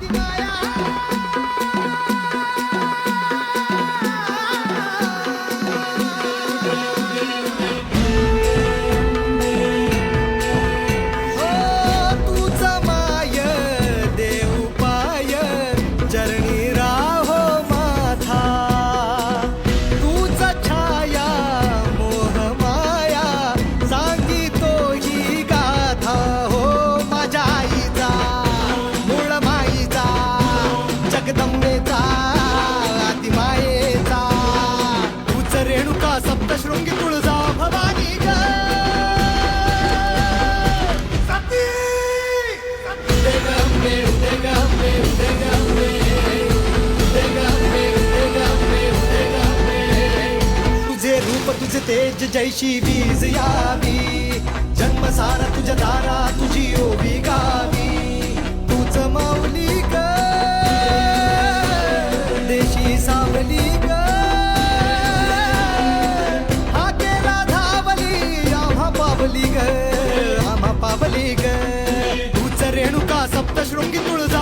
तूच तेज जैशी वीज यावी. जन्मसार तुझ्या दारा तुझी ओबी गावी. तूच माऊली ग. देशी सावली पावली ग. पावली ग. तूच रेणुका सप्तशृंगी तुळजा